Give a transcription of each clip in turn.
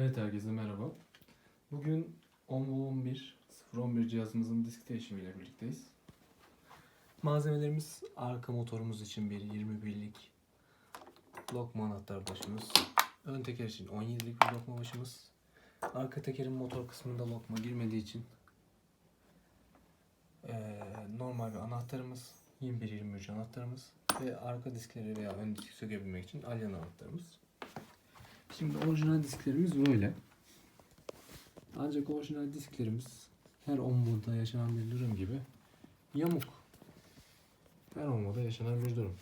Evet herkese merhaba. Bugün 10V11 011 cihazımızın disk değişimiyle birlikteyiz. Malzemelerimiz arka motorumuz için bir 21'lik lokma anahtar başımız. Ön teker için 17'lik bir lokma başımız. Arka tekerin motor kısmında lokma girmediği için eee, normal bir anahtarımız, 21-23 anahtarımız ve arka diskleri veya ön diski sökebilmek için alyan anahtarımız. Şimdi orijinal disklerimiz böyle. Ancak orijinal disklerimiz her omurda yaşanan bir durum gibi yamuk. Her omurda yaşanan bir durum.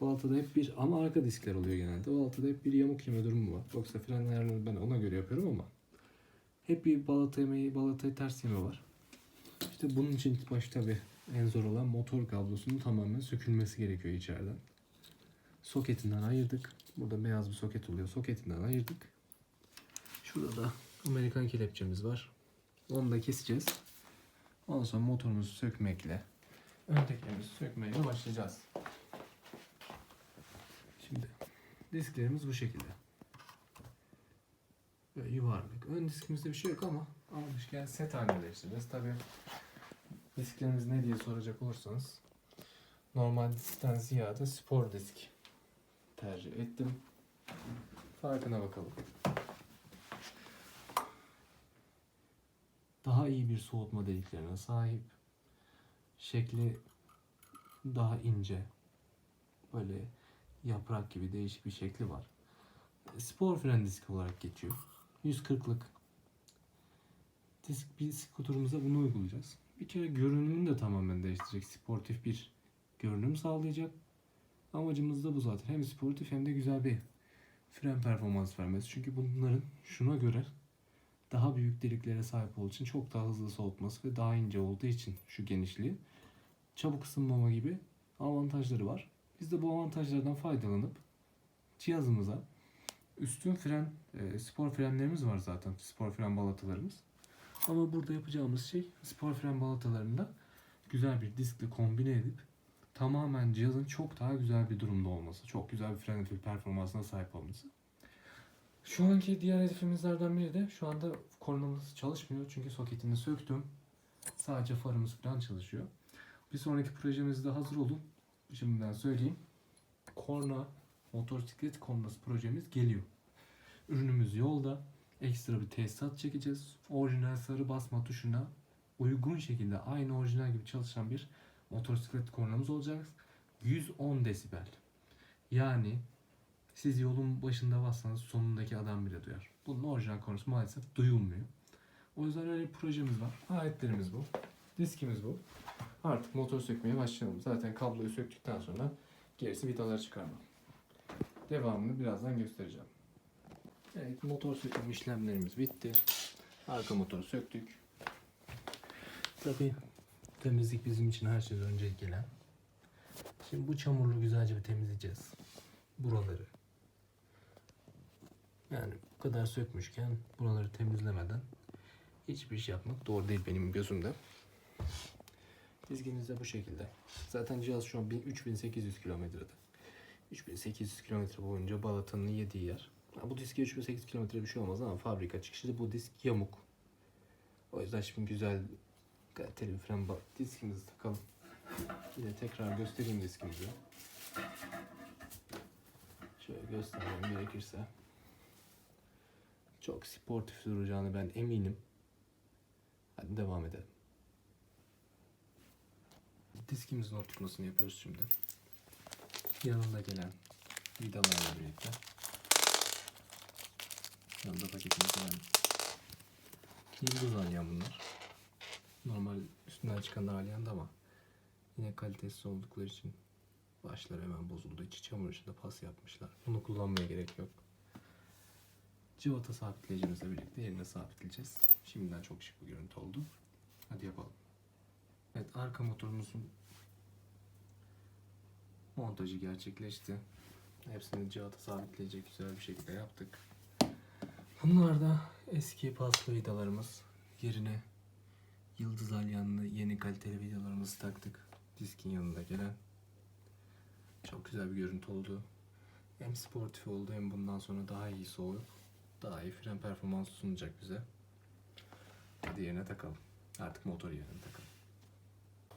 Baltada hep bir ama arka diskler oluyor genelde. Baltada hep bir yamuk yeme durumu var. Yoksa frenlerini ben ona göre yapıyorum ama hep bir balata yemeği, balatayı ters yeme var. İşte bunun için başta bir en zor olan motor kablosunun tamamen sökülmesi gerekiyor içeriden. Soketinden ayırdık. Burada beyaz bir soket oluyor. Soketinden ayırdık. Şurada da Amerikan kelepçemiz var. Onu da keseceğiz. Ondan sonra motorumuzu sökmekle, ön tekerimizi sökmekle başlayacağız. Şimdi disklerimiz bu şekilde. Böyle yuvarlak. Ön diskimizde bir şey yok ama almışken set haline değiştireceğiz. Tabi disklerimiz ne diye soracak olursanız normal diskten ziyade spor disk tercih ettim. Farkına bakalım. Daha iyi bir soğutma deliklerine sahip. Şekli daha ince. Böyle yaprak gibi değişik bir şekli var. Spor fren diski olarak geçiyor. 140'lık. Disk bir skuturumuza bunu uygulayacağız. Bir kere görünümünü de tamamen değiştirecek. Sportif bir görünüm sağlayacak. Amacımız da bu zaten. Hem sportif hem de güzel bir fren performans vermesi. Çünkü bunların şuna göre daha büyük deliklere sahip olduğu için çok daha hızlı soğutması ve daha ince olduğu için şu genişliği çabuk ısınmama gibi avantajları var. Biz de bu avantajlardan faydalanıp cihazımıza üstün fren, e, spor frenlerimiz var zaten. Spor fren balatalarımız. Ama burada yapacağımız şey spor fren balatalarında güzel bir diskle kombine edip tamamen cihazın çok daha güzel bir durumda olması. Çok güzel bir fren efekt performansına sahip olması. Şu anki diğer hedefimizlerden biri de şu anda kornamız çalışmıyor. Çünkü soketini söktüm. Sadece farımız falan çalışıyor. Bir sonraki projemizde hazır olun. Şimdiden söyleyeyim. Korna, motosiklet kornası projemiz geliyor. Ürünümüz yolda. Ekstra bir tesisat çekeceğiz. Orijinal sarı basma tuşuna uygun şekilde aynı orijinal gibi çalışan bir motosiklet kornamız olacak. 110 desibel. Yani siz yolun başında bassanız sonundaki adam bile duyar. Bunun orijinal kornası maalesef duyulmuyor. O yüzden öyle bir projemiz var. Aletlerimiz bu. Diskimiz bu. Artık motor sökmeye başlayalım. Zaten kabloyu söktükten sonra gerisi vidaları çıkarma. Devamını birazdan göstereceğim. Evet motor söküm işlemlerimiz bitti. Arka motoru söktük. Tabii temizlik bizim için her şeyden önce gelen. Şimdi bu çamurlu güzelce bir temizleyeceğiz. Buraları. Yani bu kadar sökmüşken buraları temizlemeden hiçbir şey yapmak doğru değil benim gözümde. Dizgimiz de bu şekilde. Zaten cihaz şu an 3800 kilometrede. 3800 kilometre boyunca balatanın yediği yer. Bu diske 3800 kilometre bir şey olmaz ama fabrika çıkışı bu disk yamuk. O yüzden şimdi güzel kaliteli bir fren ba- diskimizi takalım. Yine tekrar göstereyim diskimizi. Şöyle göstermem gerekirse. Çok sportif duracağını ben eminim. Hadi devam edelim. Diskimizin oturmasını yapıyoruz şimdi. Yanında gelen vidalarla birlikte. Yanında paketimiz gelen alyan bunlar. Normal üstünden çıkan da ama yine kalitesiz oldukları için başlar hemen bozuldu. İçi çamur içinde pas yapmışlar. Bunu kullanmaya gerek yok. Civata sabitleyicimizle birlikte yerine sabitleyeceğiz. Şimdiden çok şık bir görüntü oldu. Hadi yapalım. Evet arka motorumuzun montajı gerçekleşti. Hepsini cihata sabitleyecek güzel bir şekilde yaptık. Bunlar da eski paslı vidalarımız. Yerine yıldız alyanlı yeni kaliteli vidalarımızı taktık. Diskin yanında gelen. Çok güzel bir görüntü oldu. Hem sportif oldu hem bundan sonra daha iyi soğuk. daha iyi fren performansı sunacak bize. Hadi yerine takalım. Artık motor yerine takalım.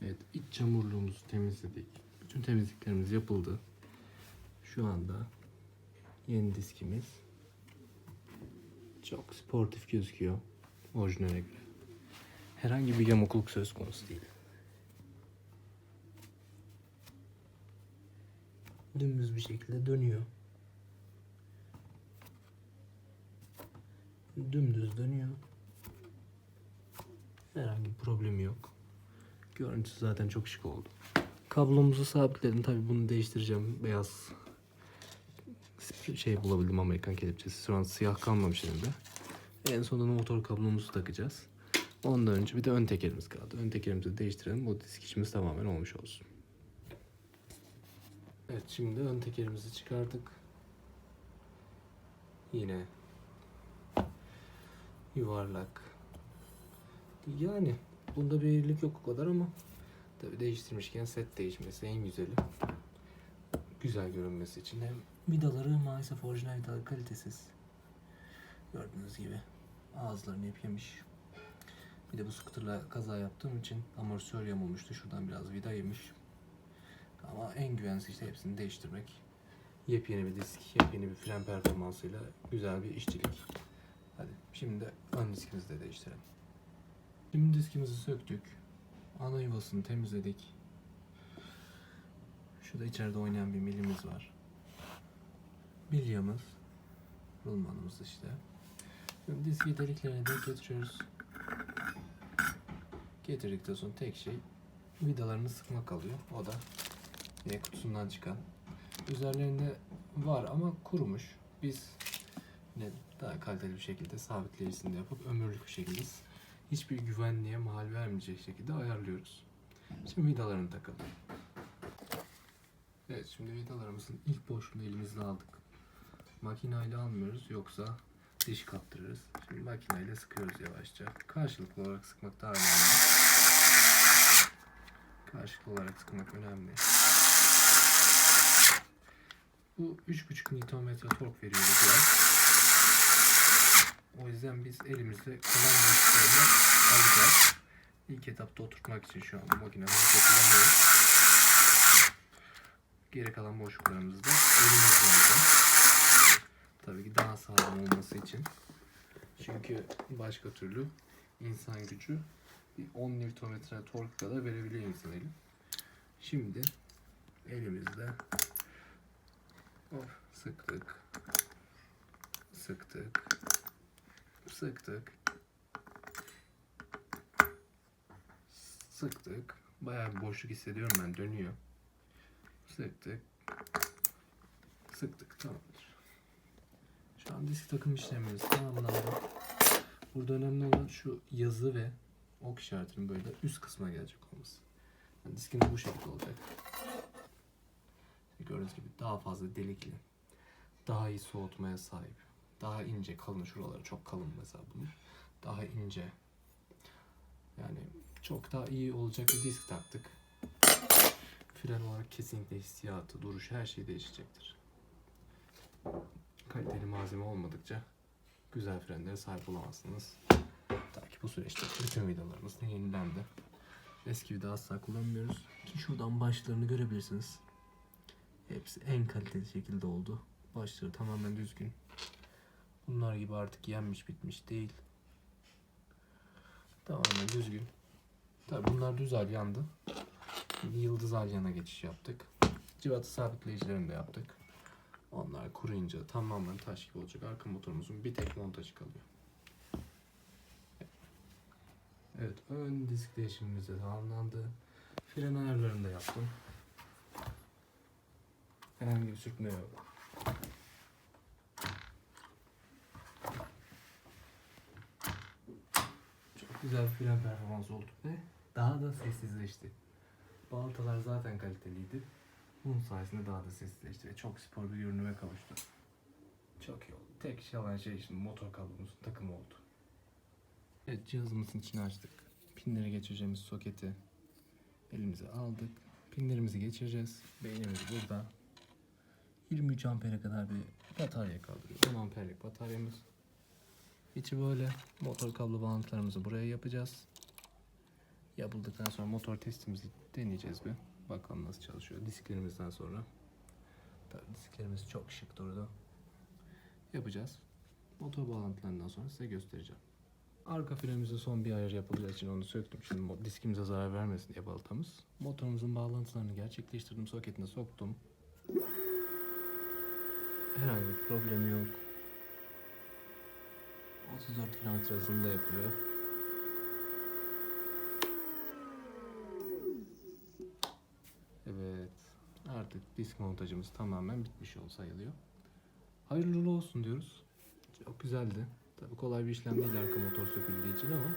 Evet iç çamurluğumuzu temizledik. Bütün temizliklerimiz yapıldı. Şu anda yeni diskimiz çok sportif gözüküyor orijinale göre. Herhangi bir yamukluk söz konusu değil. Dümdüz bir şekilde dönüyor. Dümdüz dönüyor. Herhangi bir problemi yok. Görüntüsü zaten çok şık oldu. Kablomuzu sabitledim. Tabii bunu değiştireceğim. Beyaz şey bulabildim Amerikan kelepçesi. Şu an siyah kalmamış elimde. En sonunda motor kablomuzu takacağız. Ondan önce bir de ön tekerimiz kaldı. Ön tekerimizi değiştirelim. Bu disk işimiz tamamen olmuş olsun. Evet şimdi ön tekerimizi çıkardık. Yine yuvarlak. Yani bunda bir iyilik yok o kadar ama tabi değiştirmişken set değişmesi en güzeli. Güzel görünmesi için hem vidaları maalesef orijinal vidalar kalitesiz. Gördüğünüz gibi ağızlarını hep yemiş. Bir de bu skuterla kaza yaptığım için amortisör yamulmuştu. Şuradan biraz vida yemiş. Ama en güvenlisi işte hepsini değiştirmek. Yepyeni bir disk, yepyeni bir fren performansıyla güzel bir işçilik. Hadi şimdi de ön diskimizi de değiştirelim. Şimdi diskimizi söktük. Ana yuvasını temizledik. Şurada içeride oynayan bir milimiz var. Bilyamız. Rulmanımız işte. Şimdi diski deliklerine de getiriyoruz. Getirdikten sonra tek şey vidalarını sıkmak kalıyor. O da yine kutusundan çıkan. Üzerlerinde var ama kurumuş. Biz yine daha kaliteli bir şekilde sabitleyicisini yapıp ömürlük bir şekilde hiçbir güvenliğe mahal vermeyecek şekilde ayarlıyoruz. Şimdi vidalarını takalım. Evet şimdi vidalarımızın ilk boşluğunu elimizle aldık. Makineyle almıyoruz yoksa diş kaptırırız. Şimdi makineyle sıkıyoruz yavaşça. Karşılıklı olarak sıkmak daha önemli. Karşılıklı olarak sıkmak önemli. Bu 3.5 Nm tork veriyor biraz. O yüzden biz elimizle kalan boşluklarını alacağız. İlk etapta oturtmak için şu an bu makineyi kullanıyoruz. Geri kalan boşluklarımızı da elimizle alacağız. Tabii ki daha sağlam olması için. Çünkü başka türlü insan gücü bir 10 Nm tork kadar verebiliyor insan eli. Şimdi elimizle of, sıktık. Sıktık. Sıktık. Sıktık. Bayağı bir boşluk hissediyorum ben dönüyor. Sıktık. Sıktık tamamdır. Şu disk takım işlemimiz tamamlandı. Burada önemli olan şu yazı ve ok işaretinin böyle üst kısmına gelecek olması. Yani diskimiz bu şekilde olacak. Gördüğünüz gibi daha fazla delikli. Daha iyi soğutmaya sahip. Daha ince kalın şuraları çok kalın mesela bunun. Daha ince. Yani çok daha iyi olacak bir disk taktık. Fren olarak kesinlikle hissiyatı, duruş her şey değişecektir. Kaliteli malzeme olmadıkça güzel frenlere sahip olamazsınız. Ta bu süreçte bütün vidalarımız da yenilendi. Eski vida asla kullanmıyoruz. Ki şuradan başlarını görebilirsiniz. Hepsi en kaliteli şekilde oldu. Başları tamamen düzgün. Bunlar gibi artık yenmiş bitmiş değil. Tamamen düzgün. Tabi bunlar düz yandı. Şimdi yıldız alyana geçiş yaptık. Cıvata sabitleyicilerini de yaptık. Onlar kuruyunca tamamen taş gibi olacak. Arka motorumuzun bir tek montajı kalıyor. Evet ön disk değişimimiz de tamamlandı. Fren ayarlarını da yaptım. Herhangi bir sürtme yok. Çok güzel bir fren performansı oldu ve daha da sessizleşti. Baltalar zaten kaliteliydi. Bunun sayesinde daha da sessizleşti ve çok spor bir görünüme kavuştu. Çok iyi oldu. Tek şey olan şey şimdi motor kablomuzun takımı oldu. Evet cihazımızın içini açtık. Pinleri geçireceğimiz soketi elimize aldık. Pinlerimizi geçireceğiz. Beynimiz burada. 23 ampere kadar bir batarya kaldırıyor. 10 amperlik bataryamız. İçi böyle. Motor kablo bağlantılarımızı buraya yapacağız. Yapıldıktan sonra motor testimizi deneyeceğiz bir. Bakalım nasıl çalışıyor. Disklerimizden sonra. Tabii disklerimiz çok şık durdu. Yapacağız. Motor bağlantılarından sonra size göstereceğim. Arka frenimize son bir ayar yapılacağı için onu söktüm. Şimdi diskimize zarar vermesin diye baltamız. Motorumuzun bağlantılarını gerçekleştirdim. Soketine soktum. Herhangi bir problemi yok. 34 km hızında yapıyor. Evet. Artık disk montajımız tamamen bitmiş yol sayılıyor. Hayırlı olsun diyoruz. Çok güzeldi. Tabii kolay bir işlem değil arka motor söküldüğü için ama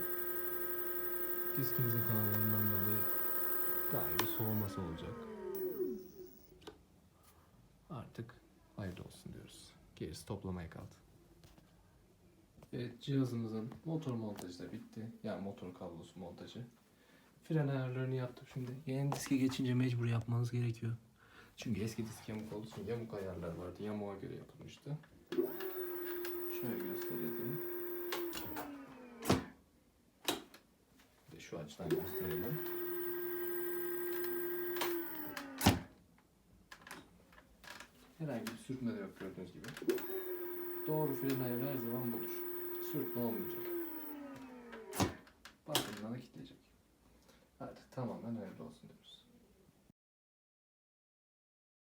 diskimizin kanallarından dolayı daha iyi soğuması olacak. Artık hayırlı olsun diyoruz. Gerisi toplamaya kaldı. Evet cihazımızın motor montajı da bitti. Yani motor kablosu montajı. Fren ayarlarını yaptım şimdi. Yeni diske geçince mecbur yapmanız gerekiyor. Çünkü eski disk yamuk olduğu için yamuk ayarlar vardı. Yamuğa göre yapılmıştı. Şöyle gösterelim. Bir de şu açıdan gösterelim. Herhangi bir sürtme de yok gördüğünüz gibi. Doğru fren ayarı her zaman budur. Sürtme olmayacak. Bakımdan da kilitleyecek. Hadi tamamen hayırlı olsun diyoruz.